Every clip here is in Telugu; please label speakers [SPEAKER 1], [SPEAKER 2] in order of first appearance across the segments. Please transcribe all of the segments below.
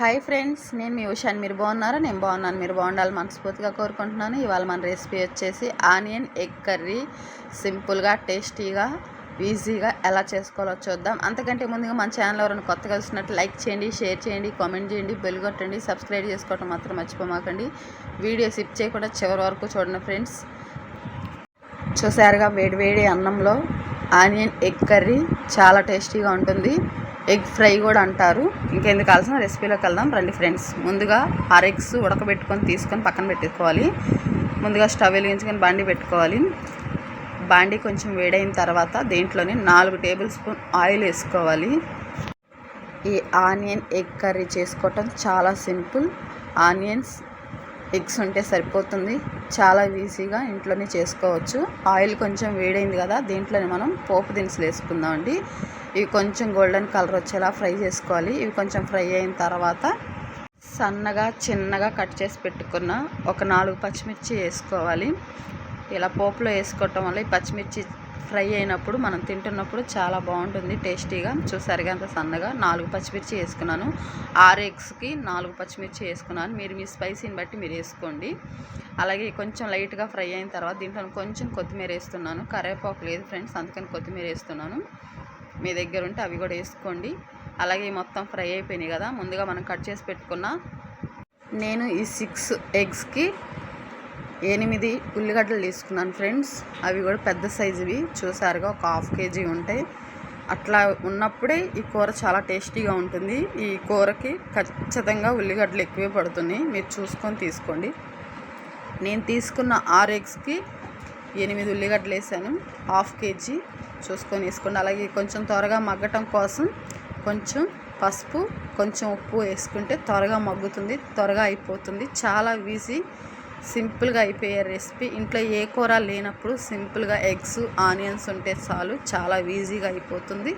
[SPEAKER 1] హాయ్ ఫ్రెండ్స్ నేను మీ ఉషాన్. మీరు బాగున్నారా? నేను బాగున్నాను. మీరు బాగుండాలి మనస్ఫూర్తిగా కోరుకుంటున్నాను. ఇవాళ మన రెసిపీ వచ్చేసి ఆనియన్ ఎగ్ కర్రీ. సింపుల్గా టేస్టీగా ఈజీగా ఎలా చేసుకోవాలో చూద్దాం. అంతకంటే ముందుగా మన ఛానల్ ఎవరైనా కొత్తగా చూసినట్టు లైక్ చేయండి షేర్ చేయండి కామెంట్ చేయండి బెల్ కొట్టండి సబ్స్క్రైబ్ చేసుకోవటం మాత్రం మర్చిపోమాకండి. వీడియో సిప్ చేయకుండా చివరి వరకు చూడండి ఫ్రెండ్స్. చూసారుగా వేడివేడి అన్నంలో ఆనియన్ ఎగ్ కర్రీ చాలా టేస్టీగా ఉంటుంది. ఎగ్ ఫ్రై కూడా అంటారు. ఇంకెందుకు కావాల్సిన రెసిపీలోకి వెళ్దాం. రండి ఫ్రెండ్స్. ముందుగా ఆరు ఎగ్స్ ఉడకబెట్టుకొని తీసుకొని పక్కన పెట్టుకోవాలి ముందుగా స్టవ్ వెలిగించుకొని బాండి పెట్టుకోవాలి. బాండి కొంచెం వేడైన తర్వాత దీంట్లోనే నాలుగు టేబుల్ స్పూన్ ఆయిల్ వేసుకోవాలి. ఈ ఆనియన్ ఎగ్ కర్రీ చేసుకోవటం చాలా సింపుల్. ఆనియన్స్ ఎగ్స్ ఉంటే సరిపోతుంది. చాలా ఈజీగా ఇంట్లోనే చేసుకోవచ్చు. ఆయిల్ కొంచెం వేడైంది కదా దీంట్లోనే మనం పోపు దినుసులు వేసుకుందామండి. ఇవి కొంచెం గోల్డెన్ కలర్ వచ్చేలా ఫ్రై చేసుకోవాలి. ఇవి కొంచెం ఫ్రై అయిన తర్వాత సన్నగా చిన్నగా కట్ చేసి పెట్టుకున్న ఒక నాలుగు పచ్చిమిర్చి వేసుకోవాలి. ఇలా పోపులో వేసుకోవటం వల్ల ఈ పచ్చిమిర్చి ఫ్రై అయినప్పుడు మనం తింటున్నప్పుడు చాలా బాగుంటుంది టేస్టీగా. చూసారుగా అంత సన్నగా నాలుగు పచ్చిమిర్చి వేసుకున్నాను. ఆరు ఎగ్స్కి నాలుగు పచ్చిమిర్చి వేసుకున్నాను. మీరు మీ స్పైసీని బట్టి మీరు వేసుకోండి. అలాగే కొంచెం లైట్గా ఫ్రై అయిన తర్వాత దీంట్లో కొంచెం కొత్తిమీర వేస్తున్నాను. కరివేపాకు లేదు ఫ్రెండ్స్ అందుకని కొత్తిమీర వేస్తున్నాను. మీ దగ్గర ఉంటే అవి కూడా వేసుకోండి. అలాగే మొత్తం ఫ్రై అయిపోయినాయి కదా ముందుగా మనం కట్ చేసి పెట్టుకున్న నేను ఈ సిక్స్ ఎగ్స్కి ఎనిమిది ఉల్లిగడ్డలు తీసుకున్నాను ఫ్రెండ్స్. అవి కూడా పెద్ద సైజువి చూసారుగా ఒక హాఫ్ కేజీ ఉంటాయి. అట్లా ఉన్నప్పుడే ఈ కూర చాలా టేస్టీగా ఉంటుంది. ఈ కూరకి ఖచ్చితంగా ఉల్లిగడ్డలు ఎక్కువే పడుతున్నాయి. మీరు చూసుకొని తీసుకోండి. నేను తీసుకున్న ఆరు ఎగ్స్కి ఎనిమిది ఉల్లిగడ్డలు వేసాను. హాఫ్ కేజీ చూసుకొని వేసుకోండి. అలాగే కొంచెం త్వరగా మగ్గటం కోసం కొంచెం పసుపు కొంచెం ఉప్పు వేసుకుంటే త్వరగా మగ్గుతుంది త్వరగా అయిపోతుంది. చాలా ఈజీ సింపుల్గా అయిపోయే రెసిపీ. ఇంట్లో ఏ కూర లేనప్పుడు సింపుల్గా ఎగ్స్ ఆనియన్స్ ఉంటే చాలు చాలా ఈజీగా అయిపోతుంది.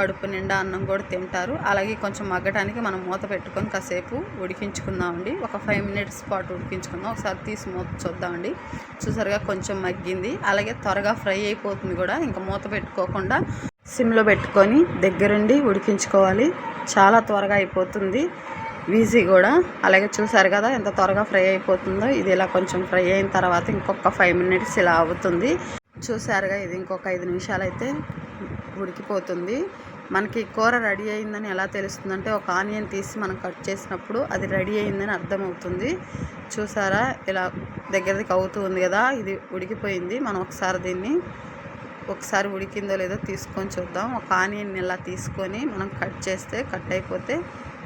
[SPEAKER 1] కడుపు నిండా అన్నం కూడా తింటారు. అలాగే కొంచెం మగ్గటానికి మనం మూత పెట్టుకొని కాసేపు ఉడికించుకుందామండి. ఒక ఫైవ్ మినిట్స్ పాటు ఉడికించుకుందాం. ఒకసారి తీసి మూత చూద్దామండి. చూసారుగా కొంచెం మగ్గింది. అలాగే త్వరగా ఫ్రై అయిపోతుంది కూడా. ఇంకా మూత పెట్టుకోకుండా సిమ్లో పెట్టుకొని దగ్గరుండి ఉడికించుకోవాలి. చాలా త్వరగా అయిపోతుంది. ఈజీ కూడా. అలాగే చూసారు కదా ఎంత త్వరగా ఫ్రై అయిపోతుందో. ఇది ఇలా కొంచెం ఫ్రై అయిన తర్వాత ఇంకొక ఫైవ్ మినిట్స్ ఇలా అవుతుంది. చూసారుగా ఇది ఇంకొక ఐదు నిమిషాలు అయితే ఉడికిపోతుంది. మనకి కూర రెడీ అయిందని ఎలా తెలుస్తుందంటే ఒక ఆనియన్ తీసి మనం కట్ చేసినప్పుడు అది రెడీ అయిందని అర్థమవుతుంది. చూసారా? ఇలా దగ్గరకి అవుతూ ఉంది కదా ఇది ఉడికిపోయింది. మనం ఒకసారి దీన్ని ఒకసారి ఉడికిందో లేదో తీసుకొని చూద్దాం. ఒక ఆనియన్ ఇలా తీసుకొని మనం కట్ చేస్తే కట్ అయిపోతే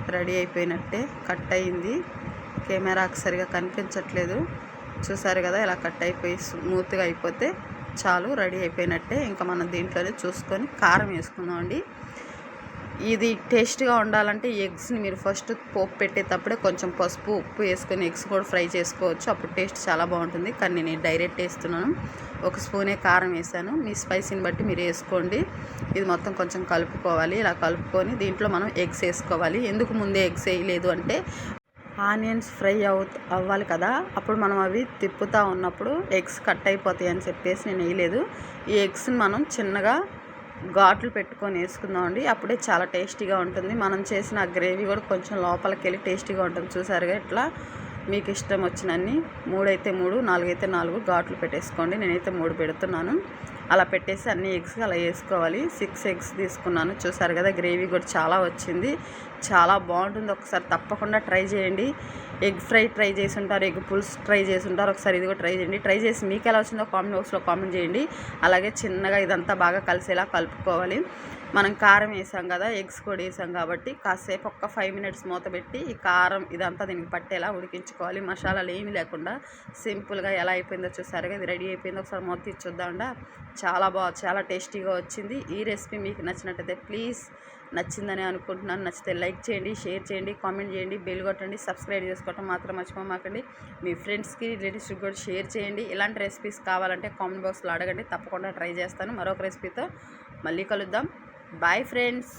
[SPEAKER 1] రెడీ అయిపోయినట్టే. కట్ అయింది. కెమెరాకు సరిగా కనిపించట్లేదు. చూసారు కదా ఇలా కట్ అయిపోయి స్మూత్గా అయిపోతే చాలు రెడీ అయిపోయినట్టే ఇంకా మనం దీంట్లోనే చూసుకొని కారం వేసుకుందామండి. ఇది టేస్ట్గా ఉండాలంటే ఎగ్స్ని మీరు ఫస్ట్ పోపు పెట్టేటప్పుడే కొంచెం పసుపు ఉప్పు వేసుకొని ఎగ్స్ కూడా ఫ్రై చేసుకోవచ్చు. అప్పుడు టేస్ట్ చాలా బాగుంటుంది. కానీ నేను డైరెక్ట్ వేస్తున్నాను. ఒక స్పూనే కారం వేసాను. మీ స్పైసీని బట్టి మీరు వేసుకోండి. ఇది మొత్తం కొంచెం కలుపుకోవాలి. ఇలా కలుపుకొని దీంట్లో మనం ఎగ్స్ వేసుకోవాలి. ఎందుకు ముందే ఎగ్స్ వేయలేదు అంటే ఆనియన్స్ ఫ్రై అవు అవ్వాలి కదా. అప్పుడు మనం అవి తిప్పుతూ ఉన్నప్పుడు ఎగ్స్ కట్ అయిపోతాయి అని చెప్పేసి నేను వేయలేదు. ఈ ఎగ్స్ని మనం చిన్నగా ఘాట్లు పెట్టుకొని వేసుకుందామండి అప్పుడే చాలా టేస్టీగా ఉంటుంది. మనం చేసిన గ్రేవీ కూడా కొంచెం లోపలికి వెళ్ళి టేస్టీగా ఉంటుంది. చూసారుగా ఇట్లా మీకు ఇష్టం వచ్చినన్ని మూడైతే మూడు నాలుగైతే నాలుగు ఘాట్లు పెట్టేసుకోండి. నేనైతే మూడు పెడుతున్నాను. అలా పెట్టేసి అన్ని ఎగ్స్ అలా వేసుకోవాలి. సిక్స్ ఎగ్స్ తీసుకున్నాను. చూసారు కదా గ్రేవీ కూడా చాలా వచ్చింది. చాలా బాగుంటుంది. ఒకసారి తప్పకుండా ట్రై చేయండి. ఎగ్ ఫ్రై ట్రై చేసి ఉంటారు. ఎగ్ పులుసు ట్రై చేసి ఉంటారు. ఒకసారి ఇది కూడా ట్రై చేయండి. ట్రై చేసి మీకు ఎలా వచ్చిందో కామెంట్ బాక్స్లో కామెంట్ చేయండి. అలాగే చిన్నగా ఇదంతా బాగా కలిసేలా కలుపుకోవాలి. మనం కారం వేసాం కదా ఎగ్స్ కూడా వేసాం కాబట్టి కాసేపు ఒక్క ఫైవ్ మినిట్స్ మూత పెట్టి ఈ కారం ఇదంతా దీనికి పట్టేలా ఉడికించుకోవాలి. మసాలాలు ఏమీ లేకుండా సింపుల్గా ఎలా అయిపోయిందో చూసారుగా ఇది రెడీ అయిపోయిందో. ఒకసారి మూత తీసి చాలా బాగా చాలా టేస్టీగా వచ్చింది. ఈ రెసిపీ మీకు నచ్చినట్టయితే ప్లీజ్ నచ్చిందని అనుకుంటున్నాను. నచ్చితే లైక్ చేయండి షేర్ చేయండి కామెంట్ చేయండి బెల్ కొట్టండి సబ్స్క్రైబ్ చేసుకోవటం మాత్రం మర్చిపోమాకండి మీ ఫ్రెండ్స్కి రిలేటివ్స్కి కూడా షేర్ చేయండి. ఇలాంటి రెసిపీస్ కావాలంటే కామెంట్ బాక్స్లో అడగండి. తప్పకుండా ట్రై చేస్తాను. మరొక రెసిపీతో మళ్ళీ కలుద్దాం. Bye friends